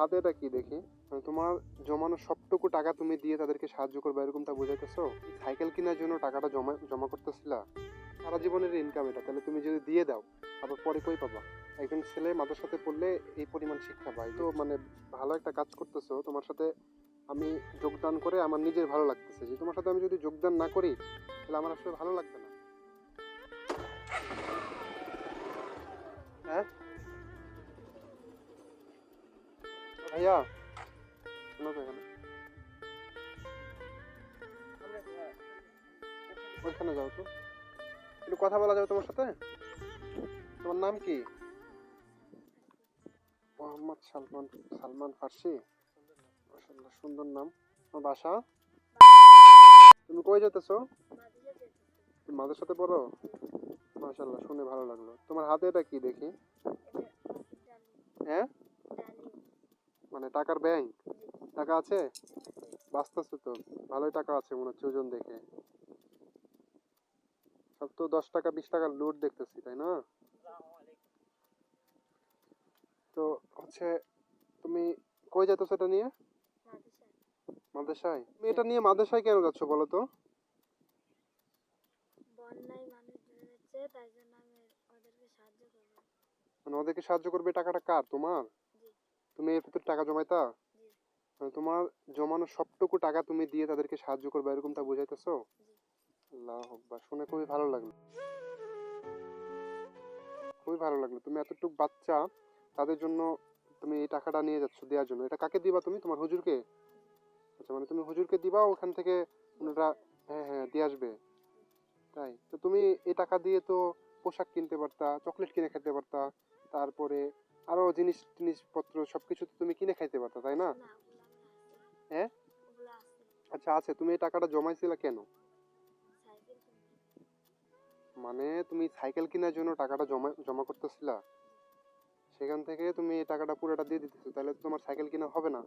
হাতে এটা কি দেখি? মানে তোমার জমানো সবটুকু টাকা তুমি দিয়ে তাদেরকে সাহায্য করবে, এরকমটা বুঝাইতেছো? সাইকেল কেনার জন্য টাকাটা জমা জমা করতেছিলা? সারা জীবনের ইনকাম এটা, তাহলে তুমি যদি দিয়ে দাও, আবার পরে কই পাবা? একজন ছেলে মাদ্রাসাতে পড়লে এই পরিমাণ শিক্ষা পায়। তো মানে ভালো একটা কাজ করতেছো, তোমার সাথে আমি যোগদান করে আমার নিজের ভালো লাগতেছে। যে তোমার সাথে আমি যদি যোগদান না করি, তাহলে আমার আসলে ভালো লাগবে না। হ্যাঁ? ভাইয়া শোনো তো ওইখানে যাও তো। একটু কথা বলা যাবে তোমার সাথে? তোমার নাম কি? মোহাম্মদ সালমান সালমান ফার্সি। সুন্দর নাম। তোমার বাসা? তুমি কই যেতেছো? তুমি মাদের সাথে পড়ো? মাশাআল্লাহ, শুনে ভালো লাগল। তোমার হাতে এটা কি দেখি? হ্যাঁ? মানে টাকার ব্যাংক। টাকা আছে? বাঁচতেছে তো। ভালোই টাকা আছে মনে হচ্ছে ওজন দেখে। সব তো দশ টাকা বিশ টাকার লুট দেখতেছি তাই না? তো হচ্ছে তুমি কই যেতেছো সেটা নিয়ে? মাদ্রাসায়। তুমি এটা নিয়ে মাদ্রাসায় কেন যাচ্ছ বলো তো? মানে ওদেরকে সাহায্য করবে টাকাটা কার? তোমার? তুমি এর ভিতর টাকা জমাইতা? মানে তোমার জমানো সবটুকু টাকা তুমি দিয়ে তাদেরকে সাহায্য করবে এরকমটা বুঝাইতেছো? জি। আল্লাহ আকবার শুনে খুবই ভালো লাগল। খুবই ভালো লাগল। তুমি এতটুকু বাচ্চা তাদের জন্য তুমি এই টাকাটা নিয়ে যাচ্ছ দেওয়ার জন্য। এটা কাকে দিবা তুমি? তোমার হুজুরকে? আচ্ছা মানে তুমি হুজুরকে দিবা ওখান থেকে ওনারা হ্যাঁ হ্যাঁ দিয়ে আসবে। তাই। তো তুমি এই টাকা দিয়ে তো পোশাক কিনতে পারতা চকলেট কিনে খেতে পারতা তারপরে আরও জিনিস জিনিসপত্র সবকিছু তো তুমি কিনে খাইতে পারতা তাই না? হ্যাঁ? আচ্ছা আছে তুমি এই টাকাটা জমাইছিলা কেন? মানে তুমি সাইকেল কেনার জন্য টাকাটা জমা জমা করতেছিলা? সেখান থেকে তুমি এই টাকাটা পুরোটা দিয়ে দিতেছো তাহলে তোমার সাইকেল কেনা হবে না।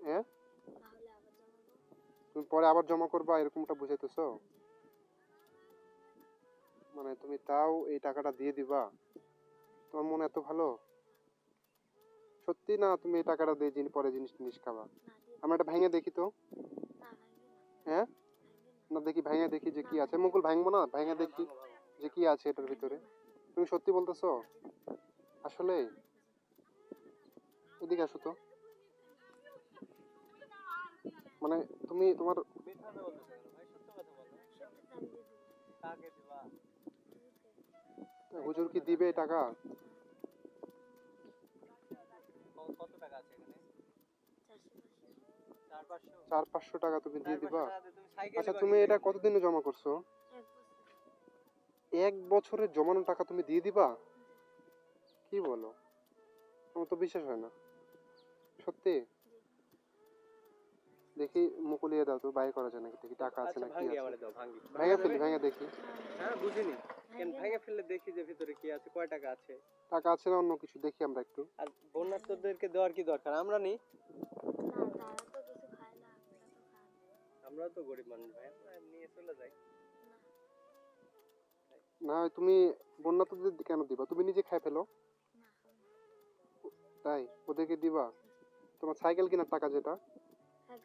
হ্যাঁ? তুমি পরে আবার জমা করবা এরকমটা বুঝাইতেছো? মানে তুমি তাও এই টাকাটা দিয়ে দিবা? তোমার মন এত ভালো? সত্যি না তুমি এই টাকাটা দিয়ে জিনিস পরে জিনিস জিনিস খাবা? আমরা এটা ভেঙে দেখি তো। হ্যাঁ? না, দেখি ভেঙে দেখি যে কি আছে। মুকুল, ভাঙবো না? ভেঙে দেখি যে কি আছে এটার ভিতরে। তুমি সত্যি বলতেছো? আসলে? এদিকে আসো তো। মানে তুমি তোমার হুজুর কি দিবে টাকা? চার পাঁচশো টাকা তুমি দিয়ে দিবা? আচ্ছা তুমি এটা কতদিনে জমা করছ? এক বছর বছরের জমানো টাকা তুমি দিয়ে দিবা? কি বলো? আমার তো বিশ্বাস হয় না। সত্যি? দেখি মুকুলিয়ে দাও তো বাই করা যায় নাকি? দেখি টাকা আছে আচ্ছা নাকি ভেঙে ফেলি ভেঙে দেখি। হ্যাঁ বুঝিনি। কেন ভেঙে ফেললে দেখি যে ভিতরে কি আছে কয় টাকা আছে? টাকা আছে না অন্য কিছু? দেখি আমরা একটু। আর বন্যার্থদেরকে দেওয়ার কি দরকার? আমরা নি না তারা তো কিছু খায় না আমরা তো গরিব মানুষ ভাই আমরা নিয়ে চলে যাই। না তুমি বন্যা তো কেন দিবা? তুমি নিজে খাই ফেলো। তাই? ওদেরকে দিবা? তোমার সাইকেল কেনার টাকা যেটা। হ্যাঁ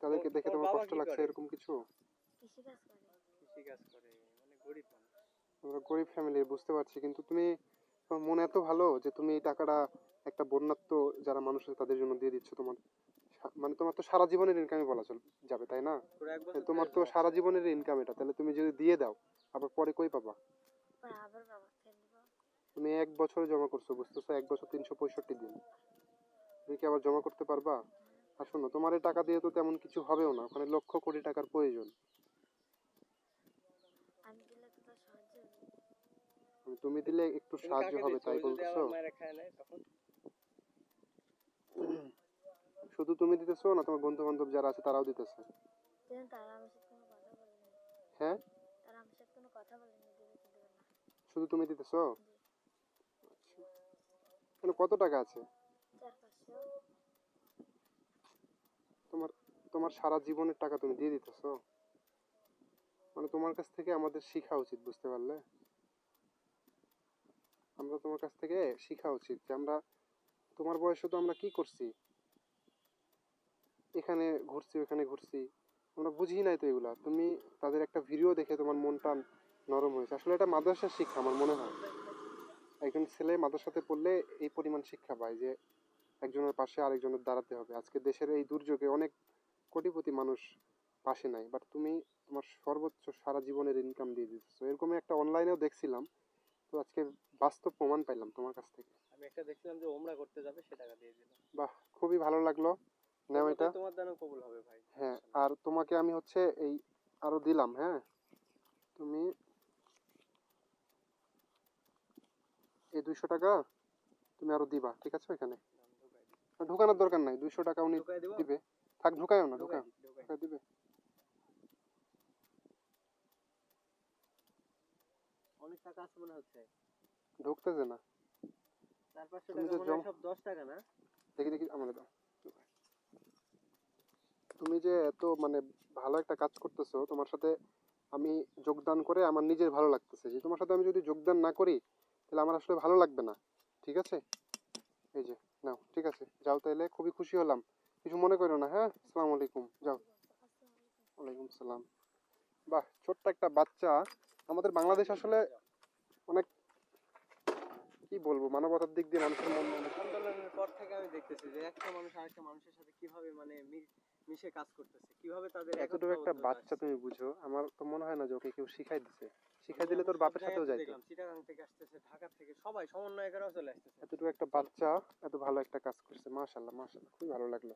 তাদেরকে দেখে তোমার কষ্ট লাগছে এরকম কিছু? মানে গরিব মানুষ। আমরা গরিব ফ্যামিলির বুঝতে পারছি। কিন্তু তুমি তোমার মন এত ভালো যে তুমি এই টাকাটা একটা বন্যাত্ম যারা মানুষ তাদের জন্য দিয়ে দিচ্ছ তোমার। মানে তোমার তো সারা জীবনের ইনকামই বলা চল যাবে তাই না? তোমার তো সারা জীবনের ইনকাম এটা তাহলে তুমি যদি দিয়ে দাও আবার পরে কই পাবা? তুমি এক বছরে জমা করছ বুঝতেছো? এক বছর তিনশো পঁয়ষট্টি দিন। তুমি কি আবার জমা করতে পারবা? আর শোনো তোমার এই টাকা দিয়ে তো তেমন কিছু হবেও না ওখানে লক্ষ কোটি টাকার প্রয়োজন। মানে তুমি দিলে একটু সাহায্য হবে তাই বলতেছো আমার মায়েরা খায় নাই তখন শুধু তুমি দিতেছো না তোমার বন্ধু বান্ধব যারা আছে তারাও দিতেছে? হ্যাঁ? শুধু তুমি দিতেছো? মানে কত টাকা আছে? তোমার তোমার সারা জীবনের টাকা তুমি দিয়ে দিতেছো? মানে তোমার কাছ থেকে আমাদের শেখা উচিত বুঝতে পারলে? আমরা তোমার কাছ থেকে শেখা উচিত যে আমরা তোমার বয়সে তো আমরা কি করছি? এখানে ঘুরছি ওখানে ঘুরছি। আমরা বুঝি নাই তো এগুলা। তুমি তাদের একটা ভিডিও দেখে তোমার মনটা নরম হয়েছে। আসলে এটা মাদ্রাসার শিক্ষা আমার মনে হয়। একজন ছেলে মাদ্রাসাতে পড়লে এই পরিমাণ শিক্ষা পায় যে একজনের পাশে আরেকজনের দাঁড়াতে হবে। আজকে দেশের এই দুর্যোগে অনেক কোটিপতি মানুষ পাশে নাই। বাট তুমি তোমার সর্বোচ্চ সারা জীবনের ইনকাম দিয়ে দিতেছো। এরকম একটা অনলাইনেও দেখছিলাম। তো আজকে বাস্তব প্রমাণ পাইলাম তোমার কাছ থেকে। আমি একটা দেখছিলাম যে ওমরা করতে যাবে সে টাকা দিয়ে দিলাম বাহ খুবই ভালো লাগল। এটা? তোমার দানও কবুল হবে ভাই। হ্যাঁ আর তোমাকে আমি হচ্ছে এই আরও দিলাম হ্যাঁ? তুমি এই দুইশো টাকা তুমি আরও দিবা ঠিক আছে এখানে ঢুকানোর দরকার নাই দুইশো টাকা উনি দিবে? থাক ঢুকায়ও না ঢুকায় দিবে। অনেক টাকা আছে মনে হচ্ছে। ঢুকতেছে না। টাকা জম- সব দশ টাকা না? দেখি দেখি আমার দাও। তুমি যে এত মানে ভালো একটা কাজ করতেছো, তোমার সাথে আমি যোগদান করে আমার নিজের ভালো লাগতেছে। যে তোমার সাথে আমি যদি যোগদান না করি, তাহলে আমার আসলে ভালো লাগবে না। ঠিক আছে? এই যে, নাও, ঠিক আছে। যাও তাহলে খুবই খুশি হলাম। কিছু মনে করো না হ্যাঁ? আসসালামু আলাইকুম। যাও। ওয়ালাইকুম সালাম বাহ, ছোট্ট একটা বাচ্চা। আমাদের বাংলাদেশ আসলে অনেক কি বলব, মানবতার দিক দিয়ে মানুষের মন আন্দোলনের পর থেকে আমি দেখতেছি যে একটা মানুষ আরেকটা মানুষের সাথে কীভাবে মানে মিশে কাজ করতেছে। কীভাবে তাদের এতটুকু একটা বাচ্চা তুমি বুঝো আমার তো মনে হয় না যে ওকে কেউ শিখাই দিছে। শিখাই দিলে তোর বাপের সাথেও যাইতো। দেখলাম, চিটাগাং থেকে আসতেছে ঢাকা থেকে সবাই সমন্বয়কেরাও চলে আসতেছে। এতটুকু একটা বাচ্চা এত ভালো একটা কাজ করছে মাশাআল্লাহ মাশাআল্লাহ খুবই ভালো লাগল।